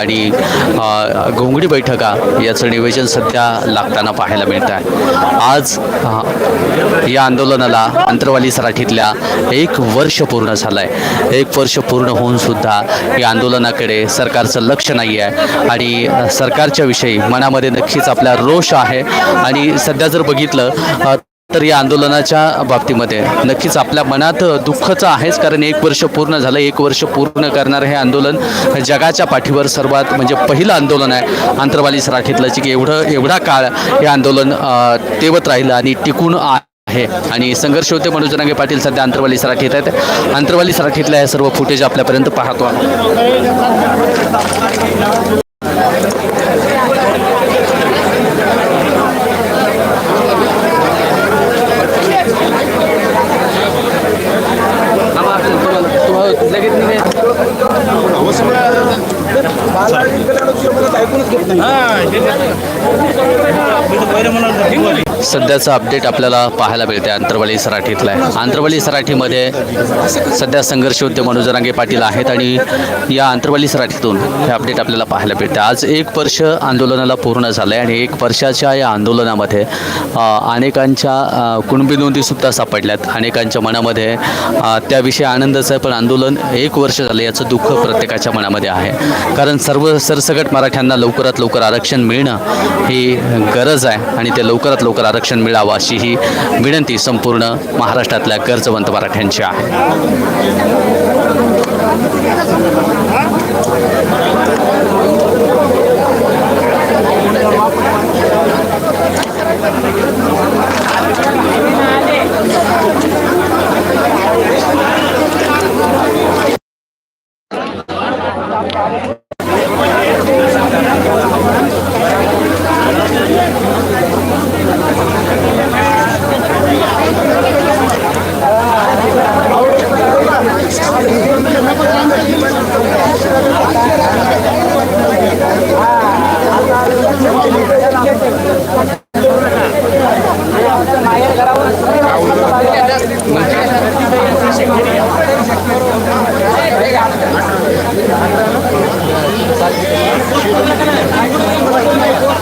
आणि घोंगडी बैठका याचं निवेदन सध्या लागताना पाहायला मिळत आहे आज या आंदोलनाला अंतरवाली सराठीतल्या एक वर्ष पूर्ण झालं आहे एक वर्ष पूर्ण होऊन सुद्धा या आंदोलनाकडे सरकारचं लक्ष नाही आहे. आणि सरकारच्या विषयी मनामध्ये नक्कीच आपला रोष आहे. आणि सध्या जर बघितलं तर या आंदोलनाच्या बाबतीमध्ये नक्कीच आपल्या मनात दुःखचं आहेच कारण एक वर्ष पूर्ण झालं एक वर्ष पूर्ण करणारं हे आंदोलन जगाच्या पाठीवर सर्वात म्हणजे पहिलं आंदोलन आहे. आंतरवाली सराठीतलं जे की एवढं एवढा काळ हे आंदोलन तेवत राहिलं आणि टिकून आ आहे. आणि संघर्ष होते मनोज जरांगे पाटील सध्या आंतरवाली सराठीत आहेत. आंतरवाली सराठीतल्या हे सर्व फुटेज आपल्यापर्यंत पाहतो आहोत सध्याचं अपडेट आपल्याला पाहायला मिळते आंतरवाली सराठीतलं आहे. आंतरवाली सराठीमध्ये सध्या संघर्ष होते मनोज पाटील आहेत आणि या आंतरवाली सराठीतून हे अपडेट आपल्याला पाहायला मिळते आज एक वर्ष आंदोलनाला पूर्ण झालं आहे आणि एक वर्षाच्या या आंदोलनामध्ये अनेकांच्या कुणबी नोंदीसुद्धा सापडल्यात. अनेकांच्या मनामध्ये त्याविषयी आनंदाचं आहे पण आंदोलन एक वर्ष झालं याचं दुःख प्रत्येकाच्या मनामध्ये आहे. कारण सर्व सरसकट मराठ्यांना लवकरात लवकर आरक्षण मिळणं ही गरज आहे आणि ते लवकरात लवकर आरक्षण मिळावं अशी ही विनंती संपूर्ण महाराष्ट्रातल्या गरजवंत मराठ्यांची आहे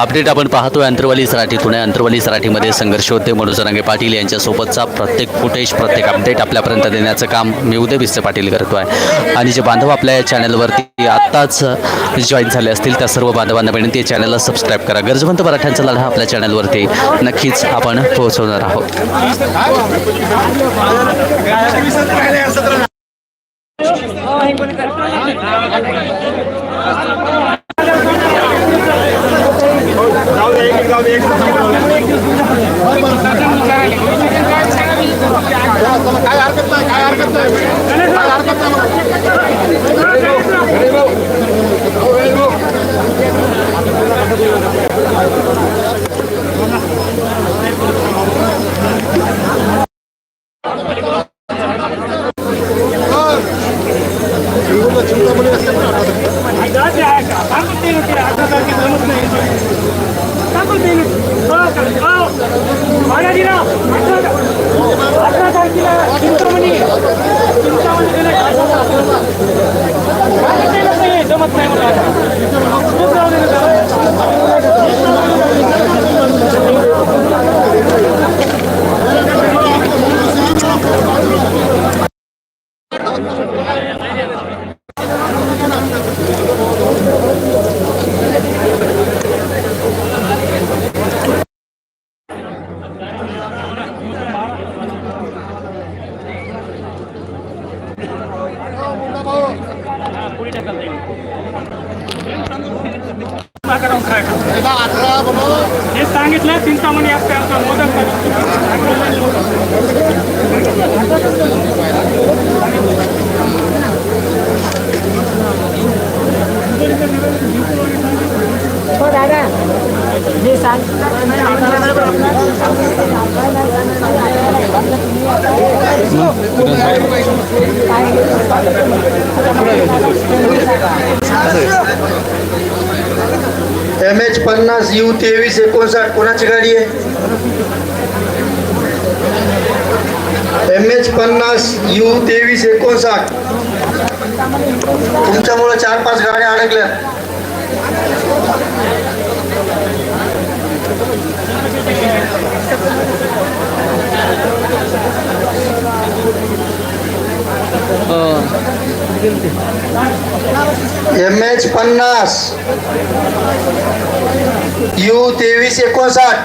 अपडेट आपण पाहतोय अंतरवाली सराठीतून आहे अंतरवाली सराठीमध्ये संघर्ष होते मनोज पाटील यांच्यासोबतचा प्रत्येक फुटेज प्रत्येक अपडेट आपल्यापर्यंत देण्याचं काम मी उदय बिस्ते पाटील करतो आहे आणि जे बांधव आपल्या या चॅनलवरती आत्ताच जॉईन झाले असतील त्या सर्व बांधवांना विनंती आहे चॅनलला सबस्क्राईब करा. गरजवंत मराठ्यांचा लढा आपल्या चॅनलवरती नक्कीच आपण पोहोचवणार आहोत. काय हरकत नाही काय हरकत नाही काय हरकत नाही अठरा तारखेला चिंतामणी चिंतामणी जमत नाही मला खूप जाऊ दे ना हे सांगितलं चिंतामणी असते आमचा मोदक हो दादा एम एच पन्नास यू तेवीस एकोणसाठ कोणाची गाडी आहे? एम एच पन्नास यू तेवीस एकोणसाठ. तुमच्यामुळे चार पाच गाड्या अडकल्या. एम एच पन्नास. यू तेवीस एकोणसाठ.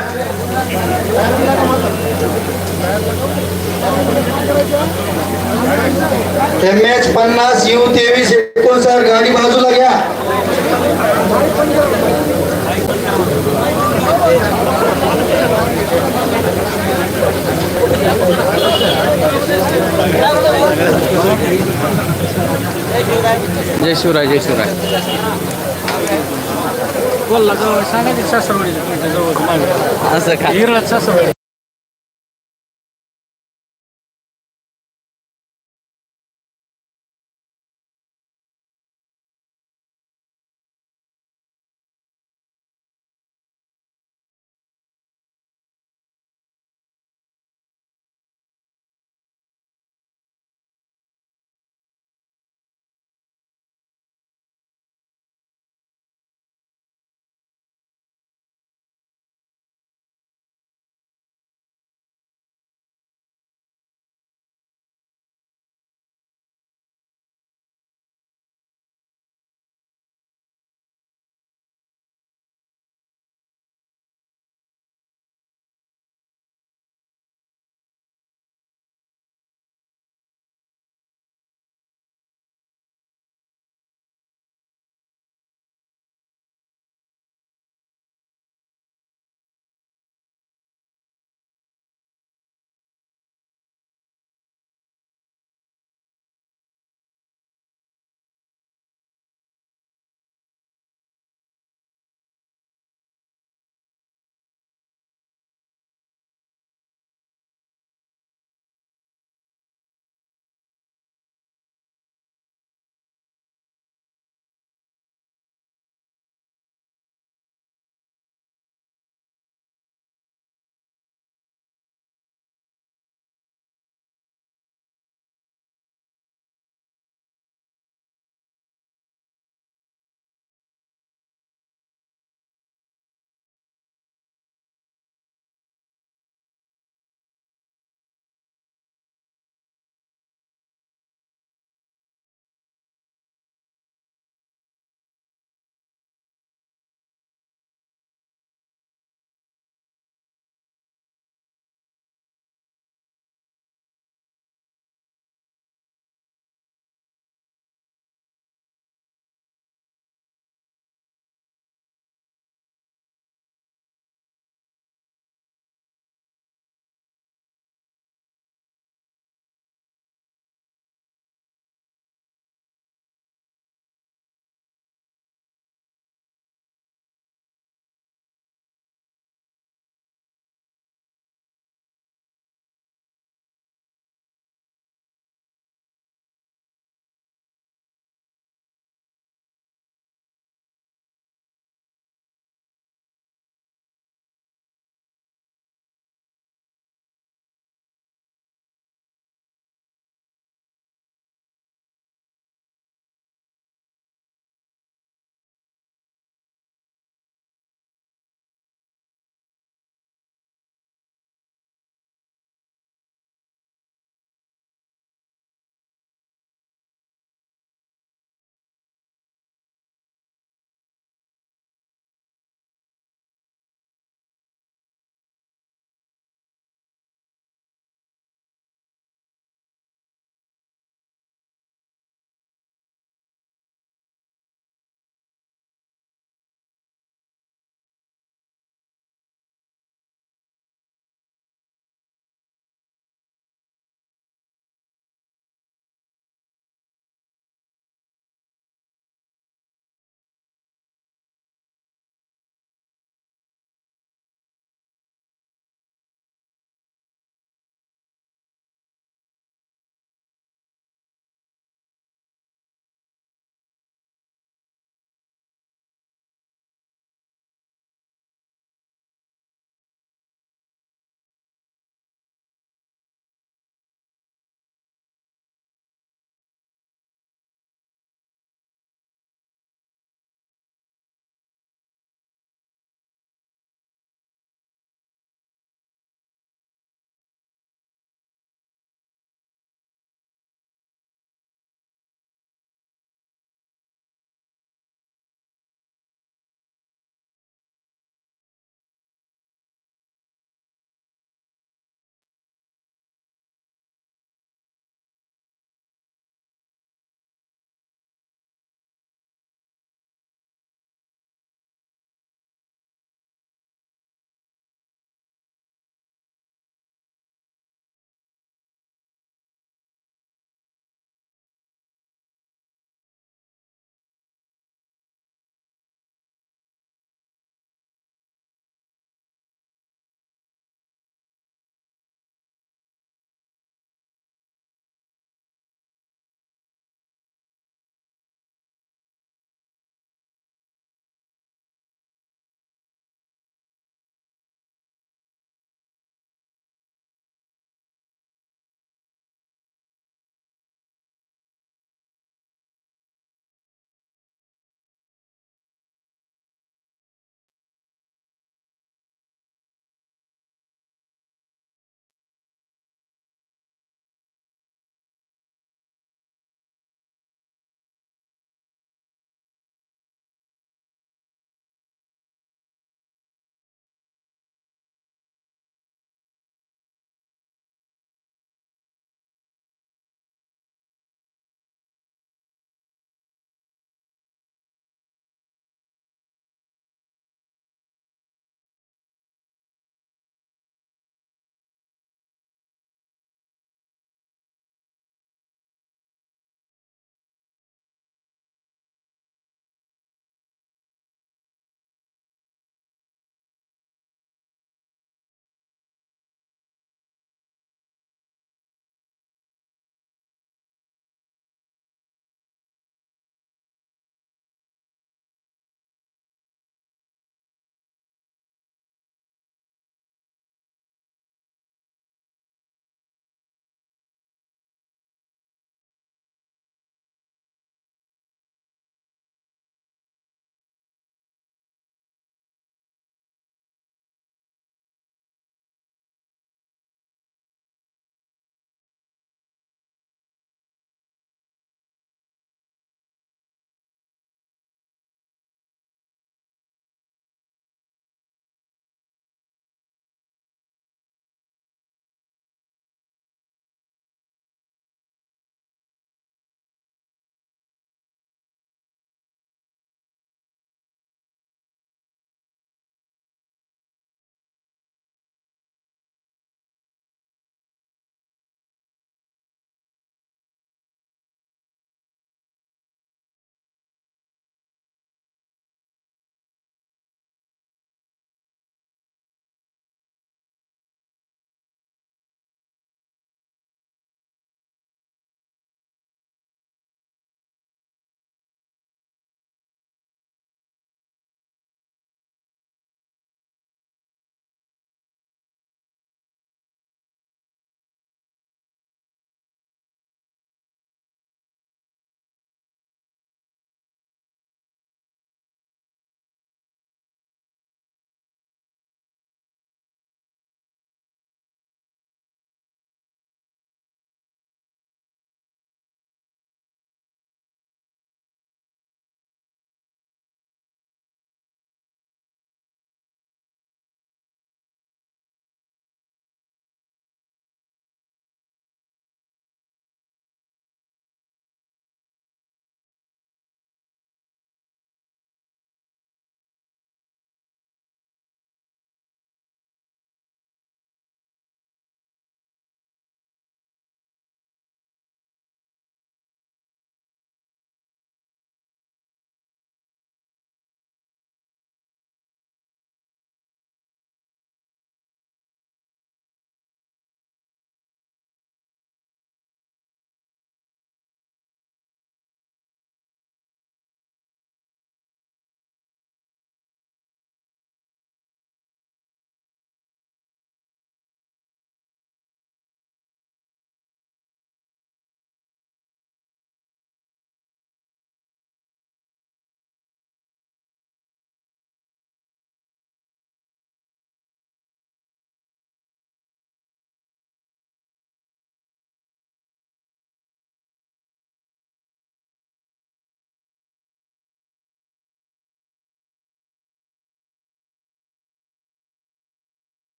एम एच पन्नास यू तेवीस एकोणसाठ. गाडी बाजूला घ्या. जय शिवराय जय शिवराय। बोलला जवळ सांगायचे सासरवाडी जवळ असं का? हिरळात सासरवाडी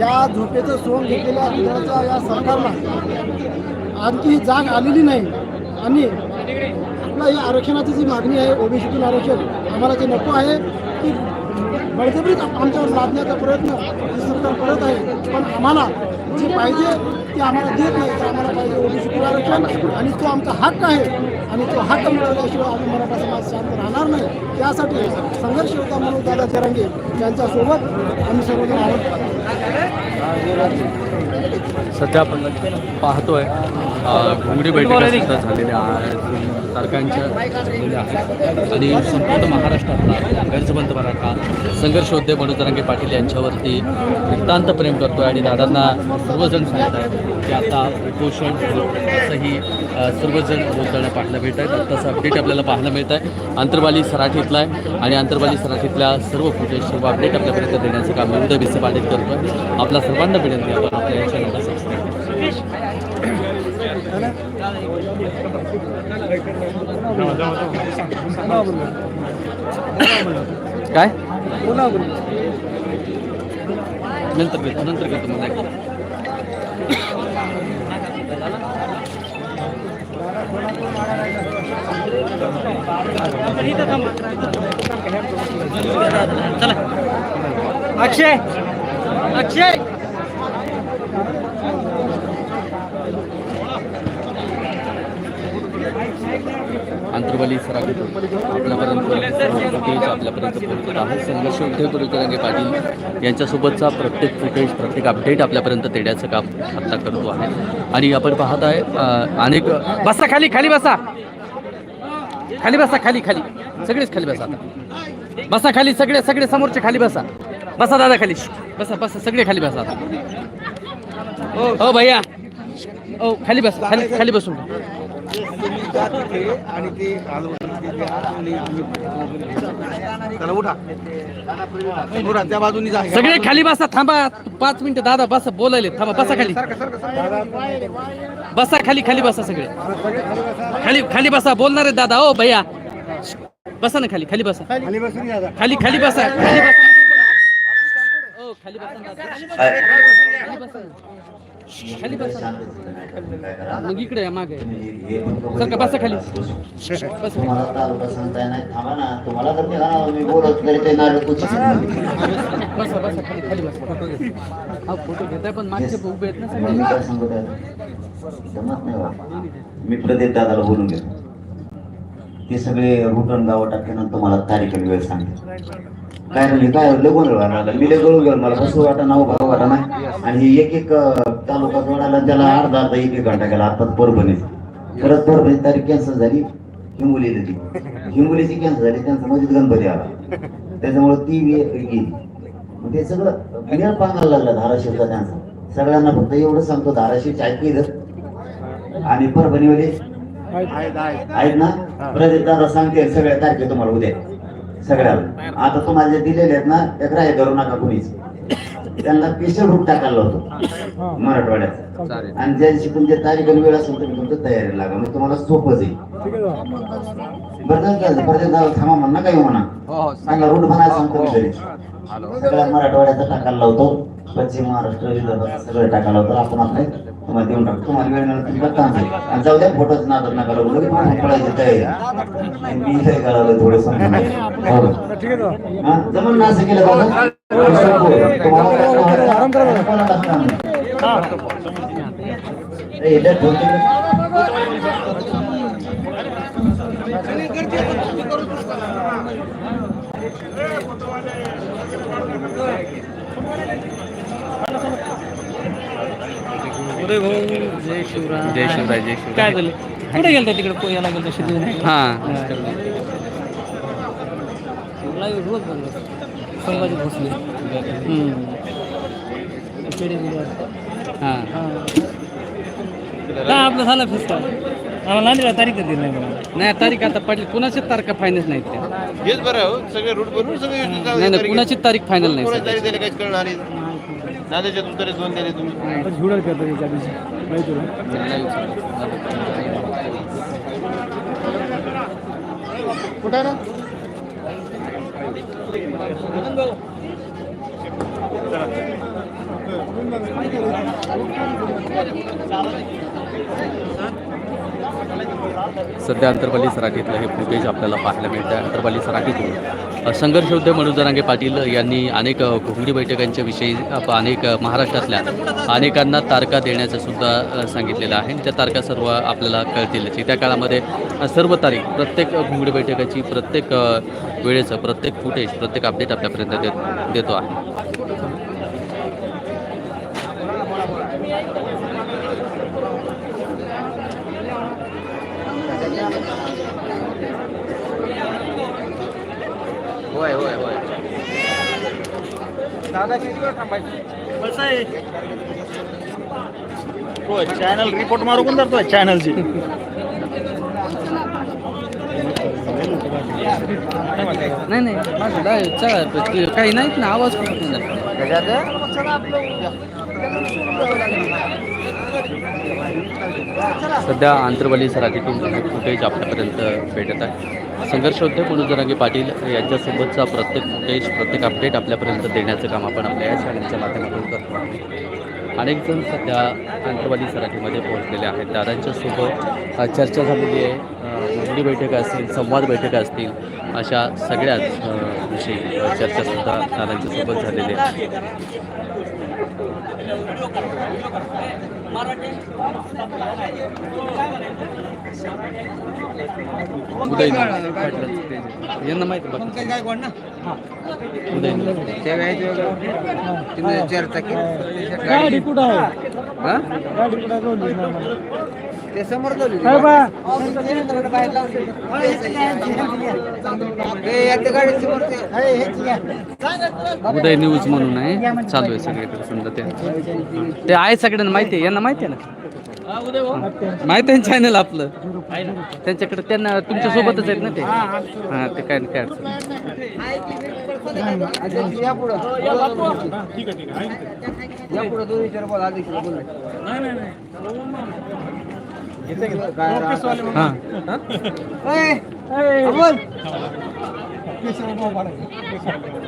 या झोपेचं सोंग घेतलेल्या गुजरातच्या या सरकारला आणखी जाग आलेली नाही. आणि आपला या आरक्षणाची जी मागणी आहे ओबीसीतून आरक्षण आम्हाला जे नको आहे. की बळजबरीत आमच्यावर लादण्याचा प्रयत्न सरकार करत आहे. पण आम्हाला जे पाहिजे ते आम्हाला देत नाही तर आम्हाला पाहिजे ओबीसी आरक्षण आणि तो आमचा हक्क आहे. आणि तो हक्क मिळवल्याशिवाय आम्ही मराठा समाज शांत राहणार नाही. त्यासाठी संघर्ष होता म्हणून दादा तिरंगे यांच्यासोबत आम्ही सर्वजण आहोत. सध्या आपण पाहतोय. घोंगडी बैठका सुद्धा झालेल्या आहेत. तारखांच्या झालेल्या आहेत. आणि संपूर्ण महाराष्ट्रातला गैरसबंध मराठा संघर्ष होते म्हणून पाटील यांच्यावरती वृत्तांत प्रेम करतोय आणि दादांना सर्वजण सांगत आहेत की आता उपोषण असंही सर्वजण बोलताना पाहायला भेटत आहेत. आत्ताचं अपडेट आपल्याला पाहायला मिळत आहे. आंतरबाली सराठीतला आहे आणि आंतरबाली सराठीतल्या सर्व फुटेज सर्व अपडेट आपल्यापर्यंत देण्याचं काम विविध विसे पाटील आहे आपला सर्वांना विनंती आपण आपल्या या चॅनलला सबस्क्राईब काय नंतर घेतो नंतर घेतो मला एकदा. अक्षय अक्षय आंतरवाली सराठीतून आपल्यापर्यंत फुटेज आपल्यापर्यंत पोहोचत आहे. संघर्ष उद्धव गुरुतरंगे पाटील यांच्यासोबतचा प्रत्येक फुटेज प्रत्येक अपडेट आपल्यापर्यंत देण्याचं काम आत्ता करतो आहे. आणि आपण पाहत आहे अनेक बसा खाली खाली बसा. खाली बसा खाली खाली. सगळेच खाली बसा आता. बसा खाली सगळे सगळे समोरचे खाली बसा. बसा दादा खाली. बसा बसा सगळे खाली बसा आता. हो हो भैया. ओ खाली बसा खाली खाली बसून. आणि ते त्याला उठा. उठा त्या बाजूनी जा. सगळे खाली बसा थांबा. पाच मिनिटं दादा बसा बोलायले. थांबा बसा खाली. बसा खाली खाली बसा सगळे. खाली खाली बसा बोलणार आहे दादा ओ भैया. बसा ना खाली खाली बसा. खाली खाली खाली बसा. खाली बसा. ओ खाली बसा. खाली बसा. खाली बसा. मग इकडे मागे. सर का बसा खाली. बसा. तुम्हाला तालुका सांगता नाही. थांबा ना. तुम्हाला तर निघा मी बोलत तरी ते नाटक बसा. बसा खाली खाली बसा. हा फोटो घेताय पण मागचे उभे आहेत ना सगळे. मी काय सांगत आहे जमत नाही बा मी प्रदीप दादाला बोलून घेतो. ते सगळे रुटन गावं टाकल्यानंतर तुम्हाला तारीख आणि वेळ सांगते. काय म्हणजे काय लय गोंधळ मी लय गेलो. मला कसं वाटा नाव भाव वाटा नाही आणि एक एक तालुका जोडायला त्याला अर्धा अर्धा एक एक घंटा गेला. आता परभणी परत परभणी तारीख कॅन्सल झाली. हिंगोली ती. हिंगोलीची कॅन्सल झाली. त्यांचा मध्येच गणपती आला. त्याच्यामुळे ती गेली. ते सगळं बिना पांगायला लागला धाराशिवचा त्यांचा. सगळ्यांना फक्त एवढं सांगतो धाराशिवची ऐकू इथं आणि परभणीवाले आहेत ना? प्रदीप दादा सांगते सगळ्या तारखे तुम्हाला उद्या. सगळ्याला. आता तुम्हाला जे दिलेले आहेत ना त्या ग्राह्य धरू नका कुणीच. त्यांना स्पेशल रूट टाकायला होतो मराठवाड्यात. आणि ज्या दिवशी तुमच्या तारीख आणि वेळ असेल तुम्ही तुमच्या तयारी लागा. मग तुम्हाला सोपं जाईल. बरं थांबा म्हणा काही म्हणा. सांगा. रूट म्हणायला सांगतो मी तरी सगळ्या मराठवाड्याचा टाकायला लावतो. पश्चिम महाराष्ट्र विदर्भाचा सगळं टाकायला लावतो. आपण आपले तुम्हाला देऊन टाकतो. तुम्हाला वेळ मिळाला तुम्ही बघता आमचे. आणि जाऊ द्या फोटोच नादर नका लावू लगेच मला पळायची तयारी. मी इथे कळालं थोडं समजून जमून ना असं केलं बाबा? तुम्हाला उदय भाऊ जय शिवराय. जय शिवराय जय शिवराय. काय झालं? कुठे गेलता तिकडे? पोह्याला हा. लाईव्ह रोज बंद संभाजी भोसले. हा. काय आपलं झालं फिस्टा आम्हाला तारीख दिली नाही मला नाही तारीख आता पडली. कुणाचीच तारखा फायनल नाहीत त्या हेच बरं हो. सगळे रूट बनवून सगळे नाही नाही कुणाचीच तारीख फायनल नाही कोणाची. तारीख दिली काहीच कळणार नाही. नांदेडच्या तुमच्या दोन दिले तुम्ही. झुडल करतो त्या दिवशी माहिती कुठे ना? सध्या अंतरपाली सराठीतलं हे फुटेज आपल्याला पाहायला मिळतं आहे अंतरपाली सराठीतून अ, संघर्ष मनोज जरांगे पाटील यांनी अनेक अ, घोंगडी बैठकांच्या विषयी अनेक महाराष्ट्रातल्या अनेकांना तारखा देण्याचं सुद्धा सांगितलेलं आहे. त्या तारखा सर्व आपल्याला कळतीलच त्या काळामध्ये सर्व तारीख प्रत्येक घोंगडी बैठकाची प्रत्येक वेळेचं प्रत्येक फुटेज प्रत्येक अपडेट आपल्यापर्यंत देत देतो आहे. दादा किती वेळ थांबायचं? होय चॅनल रिपोर्ट मारू कोण करतोय चॅनलची नाही नाही माझं डाय- काही नाहीत ना आवाज नाही. सध्या आंतरवाली सराठीतून फुटेज आपल्यापर्यंत भेटत आहे. संघर्ष योद्धे जरांगे पाटील यांच्यासोबतचा प्रत्येक फुटेज प्रत्येक अपडेट आपल्यापर्यंत देण्याचं काम आपण आपल्या या चॅनलच्या माध्यमातून करतो अनेक जण सध्या आंतरवादी सराठीमध्ये पोहोचलेले आहेत. दादांच्यासोबत चर्चा झालेली आहे. अ, मुंबई बैठका असतील संवाद बैठका असतील अशा सगळ्याच विषयी चर्चासुद्धा दादांच्यासोबत झालेली आहे. उदय यांना माहिती गाडी कुठं आहे ते समोर उदय न्यूज म्हणून आहे. चालू आहे सगळीकडे समजा ते. ते आहे सगळ्यांना माहिती आहे. यांना माहिती आहे ना? माहिती आहे चॅनल आपलं. त्यांच्याकडे त्यांना तुमच्या सोबतच आहेत ना ते? हां ते काय काय अडचण नाही.